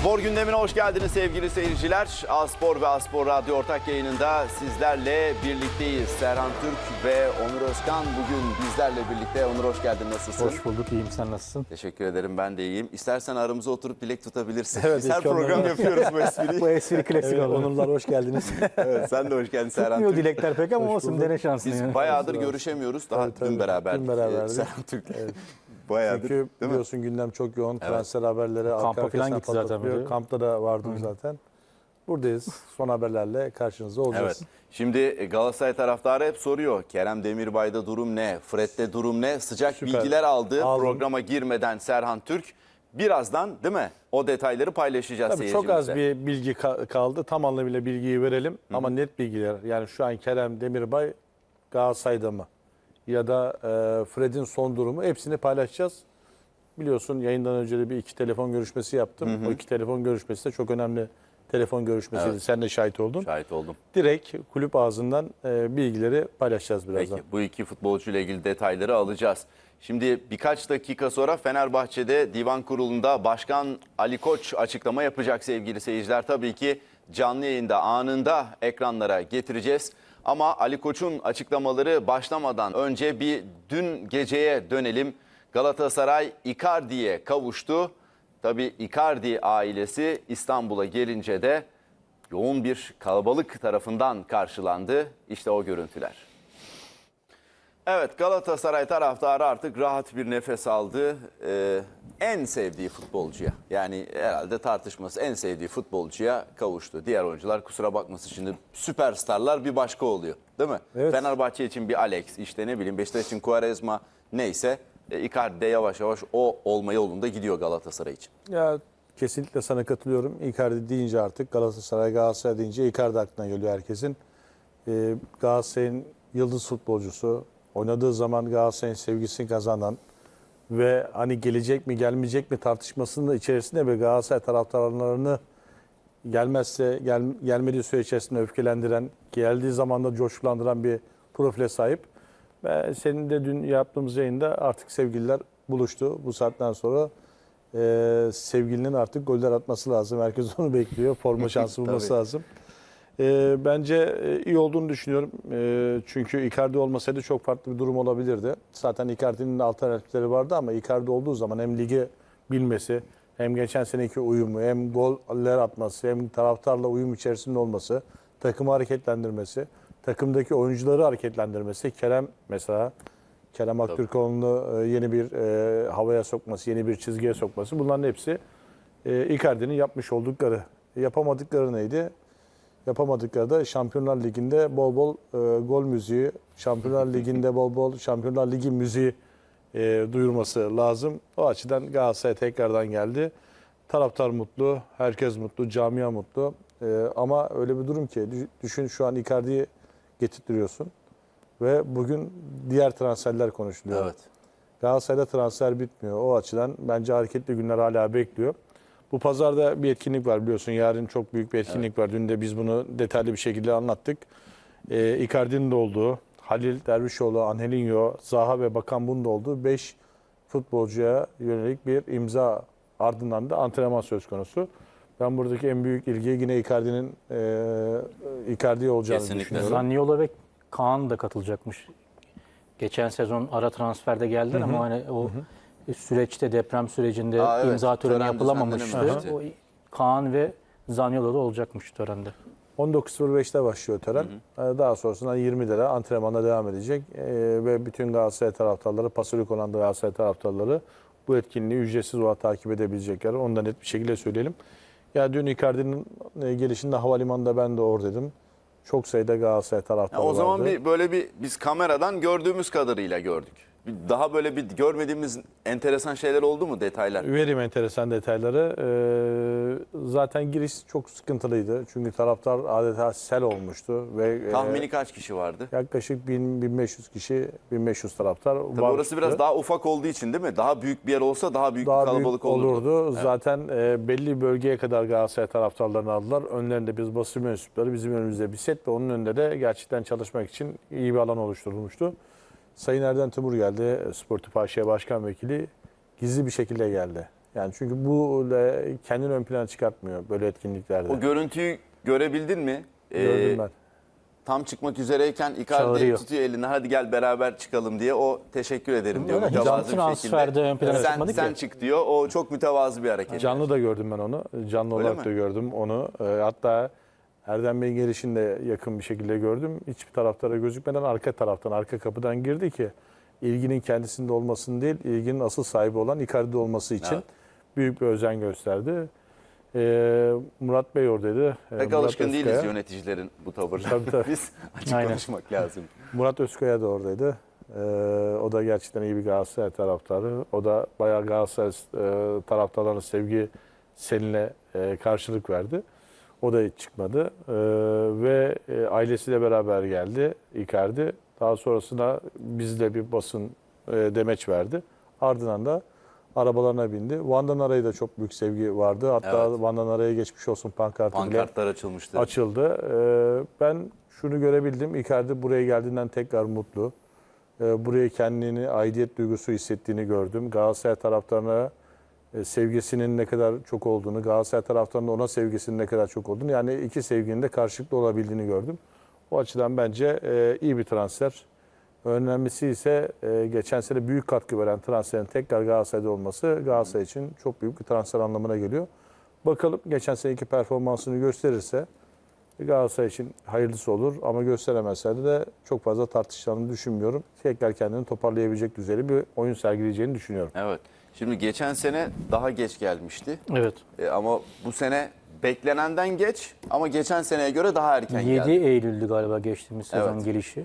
Spor gündemine hoş geldiniz sevgili seyirciler. Aspor ve Aspor Radyo ortak yayınında sizlerle birlikteyiz. Serhan Türk ve Onur Özkan bugün bizlerle birlikte. Onur hoş geldin, nasılsın? Hoş bulduk, iyiyim. Sen nasılsın? Teşekkür ederim, ben de iyiyim. İstersen aramıza oturup dilek tutabilirsin. Evet, Biz her program yapıyoruz bu espriyi. Bu espri klasik Evet, oldu. Onurlar hoş geldiniz. evet, sen de hoş geldin Serhan Tutmuyor Türk. dilekler pek ama Hoş olsun bulduk. dene şansını. Biz ya. bayağıdır görüşemiyoruz. Daha Tabii, tabii. dün beraberdik. Dün beraberdik. Serhan Türk. Bayağıdır. Çünkü değil mi? biliyorsun gündem çok yoğun. Transfer haberleri Kampa arka falan gitti zaten biliyor. Kampta da vardım zaten. Buradayız. Son haberlerle karşınızda olacağız. Evet. Şimdi Galatasaray taraftarı hep soruyor. Kerem Demirbay'da durum ne? Fred'de durum ne? Sıcak Süper. bilgiler aldı. Aldım. Programa girmeden Serhan Türk. Birazdan değil mi? O detayları paylaşacağız Tabii çok az bir bilgi ka- kaldı. Tam anlamıyla bilgiyi verelim. Ama net bilgiler. Yani şu an Kerem Demirbay Galatasaray'da mı? Ya da e, Fred'in son durumu hepsini paylaşacağız. Biliyorsun yayından önce de bir iki telefon görüşmesi yaptım. O iki telefon görüşmesi de çok önemli telefon görüşmesiydi. Evet. Sen de şahit oldun. Şahit oldum. Direkt kulüp ağzından e, bilgileri paylaşacağız birazdan. Peki bu iki futbolcuyla ilgili detayları alacağız. Şimdi birkaç dakika sonra Fenerbahçe'de divan kurulunda Başkan Ali Koç açıklama yapacak sevgili seyirciler. Tabii ki canlı yayında anında ekranlara getireceğiz. Ama Ali Koç'un açıklamaları başlamadan önce bir dün geceye dönelim. Galatasaray Icardi'ye kavuştu. Tabii Icardi ailesi İstanbul'a gelince de yoğun bir kalabalık tarafından karşılandı. İşte o görüntüler. Evet Galatasaray taraftarı artık rahat bir nefes aldı. Ee, en sevdiği futbolcuya yani herhalde tartışması en sevdiği futbolcuya kavuştu. Diğer oyuncular kusura bakmasın şimdi süperstarlar bir başka oluyor değil mi? Evet. Fenerbahçe için bir Alex işte ne bileyim Beşiktaş için Quaresma neyse e, Icardi de yavaş yavaş o olma yolunda gidiyor Galatasaray için. Ya kesinlikle sana katılıyorum. Icardi deyince artık Galatasaray, Galatasaray deyince Icardi aklına geliyor herkesin. Ee, Galatasaray'ın yıldız futbolcusu, oynadığı zaman Galatasaray'ın sevgisini kazanan ve hani gelecek mi gelmeyecek mi tartışmasının içerisinde ve Galatasaray taraftarlarını gelmezse gel, gelmediği süre içerisinde öfkelendiren, geldiği zaman da coşkulandıran bir profile sahip. Ve senin de dün yaptığımız yayında artık sevgililer buluştu. Bu saatten sonra e, sevgilinin artık goller atması lazım. Herkes onu bekliyor. Forma şansı bulması lazım. E, bence iyi olduğunu düşünüyorum. E, çünkü Icardi olmasaydı çok farklı bir durum olabilirdi. Zaten Icardi'nin alternatifleri vardı ama Icardi olduğu zaman hem ligi bilmesi, hem geçen seneki uyumu, hem goller atması, hem taraftarla uyum içerisinde olması, takımı hareketlendirmesi, takımdaki oyuncuları hareketlendirmesi. Kerem mesela Kerem Aktürkoğlu'nu e, yeni bir e, havaya sokması, yeni bir çizgiye sokması bunların hepsi e, Icardi'nin yapmış oldukları. Yapamadıkları neydi? Yapamadıkları da Şampiyonlar Ligi'nde bol bol e, gol müziği, Şampiyonlar Ligi'nde bol bol Şampiyonlar Ligi müziği e, duyurması lazım. O açıdan Galatasaray tekrardan geldi. Taraftar mutlu, herkes mutlu, camia mutlu. E, ama öyle bir durum ki dü- düşün şu an Icardi'yi getirtiyorsun ve bugün diğer transferler konuşuluyor. Evet. Galatasaray'da transfer bitmiyor. O açıdan bence hareketli günler hala bekliyor. Bu pazarda bir etkinlik var biliyorsun. Yarın çok büyük bir etkinlik var. Dün de biz bunu detaylı bir şekilde anlattık. Ee, Icardi'nin de olduğu, Halil Dervişoğlu, Angelinho, Zaha ve Bakan Bunun da olduğu 5 futbolcuya yönelik bir imza ardından da antrenman söz konusu. Ben buradaki en büyük ilgiyi yine Icardi'nin e, Icardi olacağını Kesinlikle. düşünüyorum. Zaniolo ve Kaan da katılacakmış. Geçen sezon ara transferde geldiler ama hani o süreçte deprem sürecinde Aa, evet. imza töreni Tören yapılamamıştı. O Kaan ve Zaniolo da olacakmış törende. 19.05'te başlıyor tören. Ee, Daha sonrasında 20 lira antrenmana devam edecek. Ee, ve bütün Galatasaray taraftarları, Pasolik olan da Galatasaray taraftarları bu etkinliği ücretsiz olarak takip edebilecekler. Onu da net bir şekilde söyleyelim. Ya dün Icardi'nin e, gelişinde havalimanında ben de oradaydım. Çok sayıda Galatasaray Ya taraftarı o zaman vardı. bir böyle bir biz kameradan gördüğümüz kadarıyla gördük. Daha böyle bir görmediğimiz enteresan şeyler oldu mu detaylar? Vereyim enteresan detayları. Ee, zaten giriş çok sıkıntılıydı. Çünkü taraftar adeta sel olmuştu. ve e, Tahmini kaç kişi vardı? Yaklaşık 1000 1500 kişi, 1500 taraftar Tabii vardı. orası biraz daha ufak olduğu için değil mi? Daha büyük bir yer olsa daha büyük daha bir kalabalık büyük olurdu. olurdu. Zaten e, belli bölgeye kadar Galatasaray taraftarlarını aldılar. Önlerinde biz basın mensupları, bizim önümüzde bir set ve onun önünde de gerçekten çalışmak için iyi bir alan oluşturulmuştu. Sayın Erden Timur geldi, Sportif AŞ Başkan Vekili. Gizli bir şekilde geldi. Yani çünkü bu kendini ön plana çıkartmıyor böyle etkinliklerde. O görüntüyü görebildin mi? Ee, Gördüm ben. Tam çıkmak üzereyken Icardi tutuyor elini hadi gel beraber çıkalım diye o teşekkür ederim diyor mütevazı bir şekilde. ön plana sen, sen ki. çık diyor o çok mütevazı bir hareket. Canlı da gördüm ben onu. Canlı Öyle olarak mi? da gördüm onu. Ee, hatta Erdem Bey'in gelişini de yakın bir şekilde gördüm. Hiçbir taraftara gözükmeden arka taraftan, arka kapıdan girdi ki ilginin kendisinde olmasın değil, ilginin asıl sahibi olan Icardi olması için Evet. büyük bir özen gösterdi. Ee, Murat Bey oradaydı. Ee, Pek Murat alışkın değiliz Özkaya. yöneticilerin bu tavırlarına. Tabii, tabii. Biz açık Aynen. konuşmak lazım. Murat Özkaya da oradaydı. Ee, o da gerçekten iyi bir Galatasaray taraftarı. O da bayağı Galatasaray e, taraftarlarına sevgi seninle e, karşılık verdi. O da hiç çıkmadı. Ee, ve e, ailesiyle beraber geldi Icardi. Daha sonrasında bizde bir basın e, demeç verdi. Ardından da arabalarına bindi. Van'dan araya da çok büyük sevgi vardı. Hatta Evet. Van'dan araya geçmiş olsun pankartı bile Pankartlar açılmıştı. açıldı. Ee, ben şunu görebildim. Icardi buraya geldiğinden tekrar mutlu. Ee, buraya kendini, aidiyet duygusu hissettiğini gördüm. Galatasaray taraftarına e, sevgisinin ne kadar çok olduğunu, Galatasaray taraftarının ona sevgisinin ne kadar çok olduğunu, yani iki sevginin de karşılıklı olabildiğini gördüm. O açıdan bence e, iyi bir transfer. Önemlisi ise e, geçen sene büyük katkı veren transferin tekrar Galatasaray'da olması Galatasaray için çok büyük bir transfer anlamına geliyor. Bakalım geçen seneki performansını gösterirse Galatasaray için hayırlısı olur ama gösteremezse de çok fazla tartışacağını düşünmüyorum. Tekrar kendini toparlayabilecek düzeyde bir oyun sergileyeceğini düşünüyorum. Evet. Şimdi geçen sene daha geç gelmişti. Evet. E, ama bu sene beklenenden geç ama geçen seneye göre daha erken 7 geldi. Eylül'dü galiba geçtiğimiz sezon Evet. gelişi.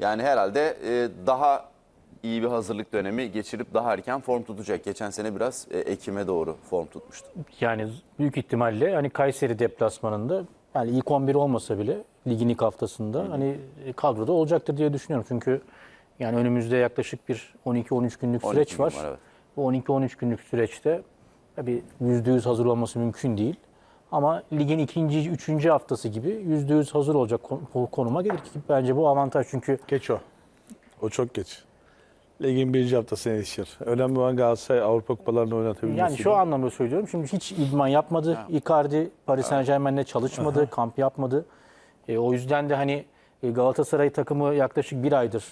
Yani herhalde e, daha iyi bir hazırlık dönemi geçirip daha erken form tutacak. Geçen sene biraz e, Ekim'e doğru form tutmuştu. Yani büyük ihtimalle hani Kayseri deplasmanında yani ilk 11 olmasa bile ligin ilk haftasında hani kadroda olacaktır diye düşünüyorum. Çünkü yani önümüzde yaklaşık bir 12-13 günlük 12 süreç gün var. var, evet. Bu 12-13 günlük süreçte tabii %100 hazır olması mümkün değil. Ama ligin ikinci, üçüncü haftası gibi %100 hazır olacak kon- konuma gelir ki bence bu avantaj. Çünkü Geç o. O çok geç. Ligin birinci haftasına yetişir. Önemli olan Galatasaray Avrupa kupalarını oynatabilmesi. Yani şu anlamda söylüyorum. Şimdi hiç idman yapmadı. Icardi Paris Saint Germain'le çalışmadı, kamp yapmadı. E, o yüzden de hani e, Galatasaray takımı yaklaşık bir aydır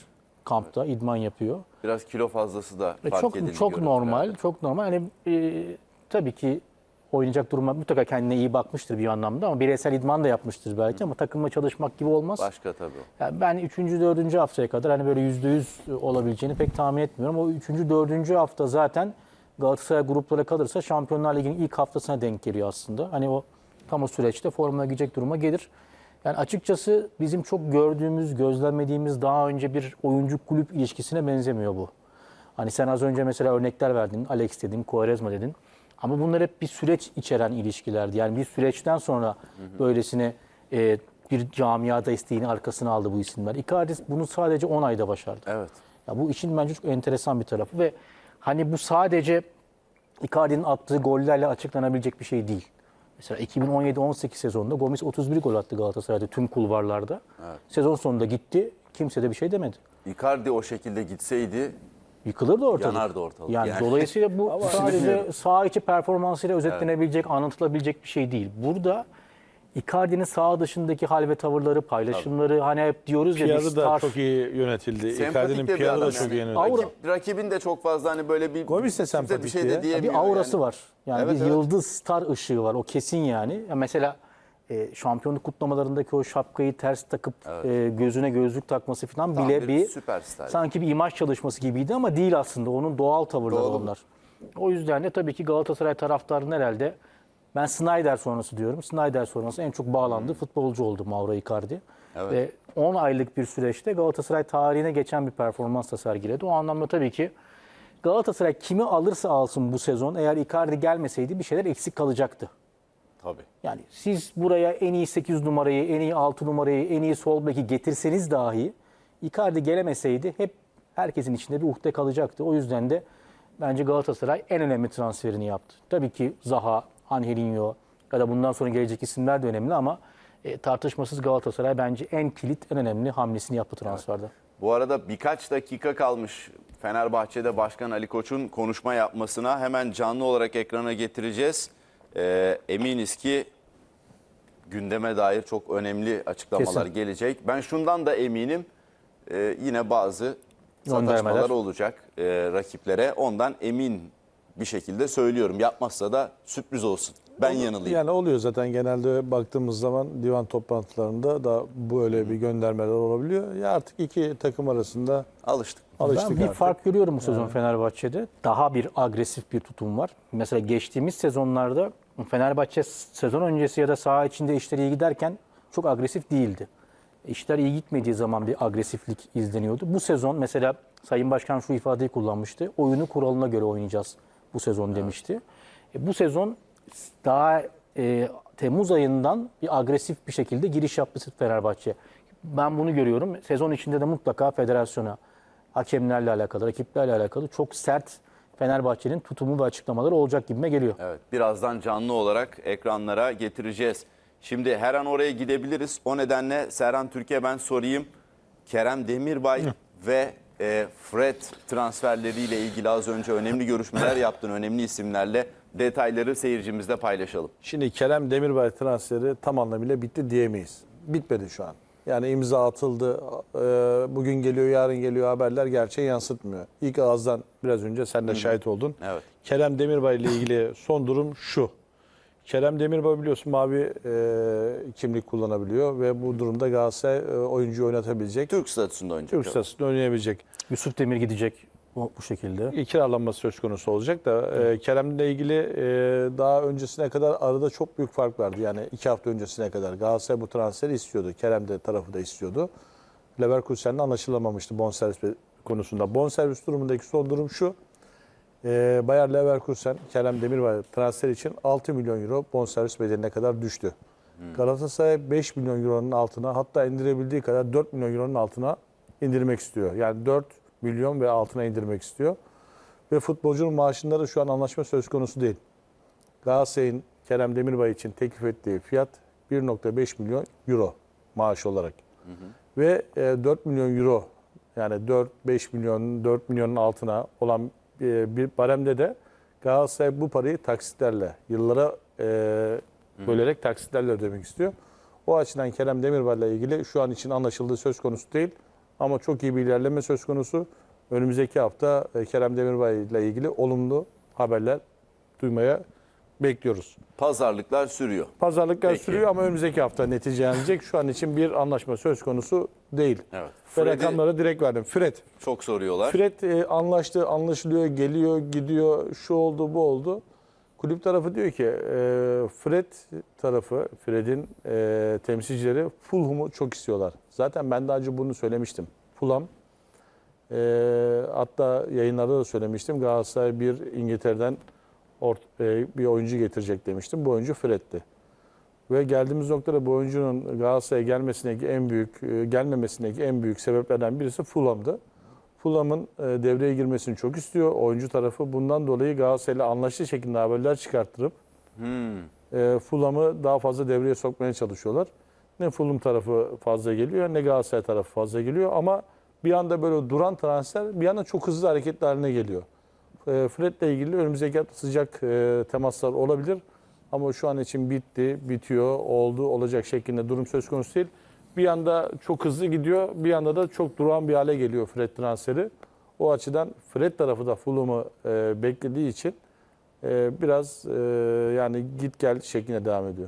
kampta idman yapıyor. Biraz kilo fazlası da E, fark çok edildi. çok normal, çok normal. Hani e, tabii ki oynayacak duruma mutlaka kendine iyi bakmıştır bir anlamda ama bireysel idman da yapmıştır belki ama takımla çalışmak gibi olmaz. Başka tabii. Yani ben 3. 4. haftaya kadar hani böyle %100 olabileceğini pek tahmin etmiyorum. O 3. 4. hafta zaten Galatasaray gruplara kalırsa Şampiyonlar Ligi'nin ilk haftasına denk geliyor aslında. Hani o tam o süreçte formuna girecek duruma gelir. Yani açıkçası bizim çok gördüğümüz, gözlemlediğimiz daha önce bir oyuncu kulüp ilişkisine benzemiyor bu. Hani sen az önce mesela örnekler verdin. Alex dedin, Quaresma dedin. Ama bunlar hep bir süreç içeren ilişkilerdi. Yani bir süreçten sonra böylesine e, bir camiada isteğini arkasına aldı bu isimler. Icardi bunu sadece 10 ayda başardı. Evet. Ya bu işin bence çok enteresan bir tarafı ve hani bu sadece Icardi'nin attığı gollerle açıklanabilecek bir şey değil. Mesela 2017-18 sezonunda Gomis 31 gol attı Galatasaray'da tüm kulvarlarda. Sezon sonunda gitti. Kimse de bir şey demedi. Icardi o şekilde gitseydi Yıkılırdı ortalık. Yanardı ortalık Yani, yani. dolayısıyla bu sadece saha içi performansıyla özetlenebilecek, anlatılabilecek bir şey değil. Burada Icardi'nin saha dışındaki hal ve tavırları, paylaşımları hani hep diyoruz ya Piyarı da star. çok iyi yönetildi. sempatik Icardi'nin de bir piyarı adam. da çok iyi yönetildi. Aura- rakibin de çok fazla hani böyle bir Gomis de kimse sempatik bir şey diye. de Ya diyemiyor. bir aurası yani. var. Yani Evet, bir evet. yıldız star ışığı var. O kesin yani. Ya mesela e, şampiyonluk kutlamalarındaki o şapkayı ters takıp e, gözüne gözlük takması falan Tam bile bir bir süperstar. sanki bir imaj çalışması gibiydi ama değil aslında. Onun doğal tavırları Doğru. onlar. O yüzden de tabii ki Galatasaray taraftarının herhalde ben Snyder sonrası diyorum. Snyder sonrası en çok bağlandığı futbolcu oldu Mauro Icardi. Evet. Ve 10 aylık bir süreçte Galatasaray tarihine geçen bir performans da sergiledi. O anlamda tabii ki Galatasaray kimi alırsa alsın bu sezon eğer Icardi gelmeseydi bir şeyler eksik kalacaktı. Tabii. Yani siz buraya en iyi 8 numarayı, en iyi 6 numarayı, en iyi sol beki getirseniz dahi Icardi gelemeseydi hep herkesin içinde bir uhde kalacaktı. O yüzden de bence Galatasaray en önemli transferini yaptı. Tabii ki Zaha, Angelinho ya da bundan sonra gelecek isimler de önemli ama e, tartışmasız Galatasaray bence en kilit, en önemli hamlesini yaptı transferde. Bu arada birkaç dakika kalmış Fenerbahçe'de Başkan Ali Koç'un konuşma yapmasına hemen canlı olarak ekrana getireceğiz. Ee, eminiz ki gündeme dair çok önemli açıklamalar Kesin. gelecek. Ben şundan da eminim. Ee, yine bazı sataşmalar olacak e, rakiplere. Ondan emin bir şekilde söylüyorum. Yapmazsa da sürpriz olsun. Ben yanılayım. Yani oluyor zaten genelde baktığımız zaman divan toplantılarında da böyle bir göndermeler olabiliyor. Ya artık iki takım arasında Alıştık. alıştık ben bir artık. fark görüyorum bu sezon Fenerbahçe'de. Daha bir agresif bir tutum var. Mesela geçtiğimiz sezonlarda Fenerbahçe sezon öncesi ya da saha içinde işleri iyi giderken çok agresif değildi. İşler iyi gitmediği zaman bir agresiflik izleniyordu. Bu sezon mesela Sayın Başkan şu ifadeyi kullanmıştı. Oyunu kuralına göre oynayacağız bu sezon demişti. E, bu sezon daha e, Temmuz ayından bir agresif bir şekilde giriş yaptı Fenerbahçe. Ben bunu görüyorum. Sezon içinde de mutlaka federasyona, hakemlerle alakalı, rakiplerle alakalı çok sert Fenerbahçe'nin tutumu ve açıklamaları olacak gibime geliyor. Evet, birazdan canlı olarak ekranlara getireceğiz. Şimdi her an oraya gidebiliriz. O nedenle Serhan Türkiye ben sorayım. Kerem Demirbay ve e, Fred transferleriyle ilgili az önce önemli görüşmeler yaptın. Önemli isimlerle detayları seyircimizle paylaşalım. Şimdi Kerem Demirbay transferi tam anlamıyla bitti diyemeyiz. Bitmedi şu an. Yani imza atıldı. Ee, Bugün geliyor, yarın geliyor haberler gerçeği yansıtmıyor. İlk ağızdan biraz önce sen de şahit oldun. Evet. Kerem Demirbay ile ilgili son durum şu. Kerem Demirbay biliyorsun mavi e, kimlik kullanabiliyor ve bu durumda Galatasaray e, oyuncuyu oynatabilecek. Türk statüsünde oynayacak. Türk statüsünde oynayabilecek. Yusuf Demir gidecek bu, bu şekilde. kiralanması söz konusu olacak da e, Kerem'le ilgili e, daha öncesine kadar arada çok büyük fark vardı. Yani iki hafta öncesine kadar Galatasaray bu transferi istiyordu. Kerem de tarafı da istiyordu. Leverkusen'le anlaşılamamıştı bonservis konusunda. Bonservis durumundaki son durum şu. E, Bayer Leverkusen Kerem Demirbay transfer için 6 milyon euro bonservis bedeline kadar düştü. Galatasaray 5 milyon euronun altına hatta indirebildiği kadar 4 milyon euronun altına indirmek istiyor. Yani 4 milyon ve altına indirmek istiyor. Ve futbolcunun maaşında da şu an anlaşma söz konusu değil. Galatasaray'ın Kerem Demirbay için teklif ettiği fiyat 1.5 milyon euro maaş olarak. Ve e, 4 milyon euro yani 4-5 milyon 4 milyonun altına olan e, bir baremde de Galatasaray bu parayı taksitlerle yıllara e, bölerek taksitlerle ödemek istiyor. O açıdan Kerem Demirbay'la ilgili şu an için anlaşıldığı söz konusu değil. Ama çok iyi bir ilerleme söz konusu. Önümüzdeki hafta e, Kerem Demirbay ile ilgili olumlu haberler duymaya bekliyoruz. Pazarlıklar sürüyor. Pazarlıklar Peki. sürüyor ama önümüzdeki hafta neticelenecek. Şu an için bir anlaşma söz konusu değil. Evet. Ve Fred'i rakamları direkt verdim. Fred. çok soruyorlar. Fred e, anlaştı, anlaşılıyor, geliyor, gidiyor, şu oldu, bu oldu. Kulüp tarafı diyor ki e, Fred tarafı, Fred'in e, temsilcileri Fulham'ı çok istiyorlar. Zaten ben daha önce bunu söylemiştim. Fulham, e, hatta yayınlarda da söylemiştim. Galatasaray bir İngiltere'den bir oyuncu getirecek demiştim. Bu oyuncu Fred'ti. Ve geldiğimiz noktada bu oyuncunun Galatasaray'a gelmesindeki en büyük, e, gelmemesindeki en büyük sebeplerden birisi Fulham'dı. Fulham'ın e, devreye girmesini çok istiyor. Oyuncu tarafı bundan dolayı Galatasaray'la anlaştığı şekilde haberler çıkarttırıp Hmm. e, Fulham'ı daha fazla devreye sokmaya çalışıyorlar. Ne Fulham tarafı fazla geliyor ne Galatasaray tarafı fazla geliyor ama bir anda böyle duran transfer bir anda çok hızlı hareketli haline geliyor. E, Fred'le ilgili önümüzdeki hafta sıcak e, temaslar olabilir ama şu an için bitti, bitiyor, oldu, olacak şeklinde durum söz konusu değil. Bir anda çok hızlı gidiyor, bir anda da çok duran bir hale geliyor Fred transferi. O açıdan Fred tarafı da Fulham'ı e, beklediği için e, biraz yani git gel şeklinde devam ediyor.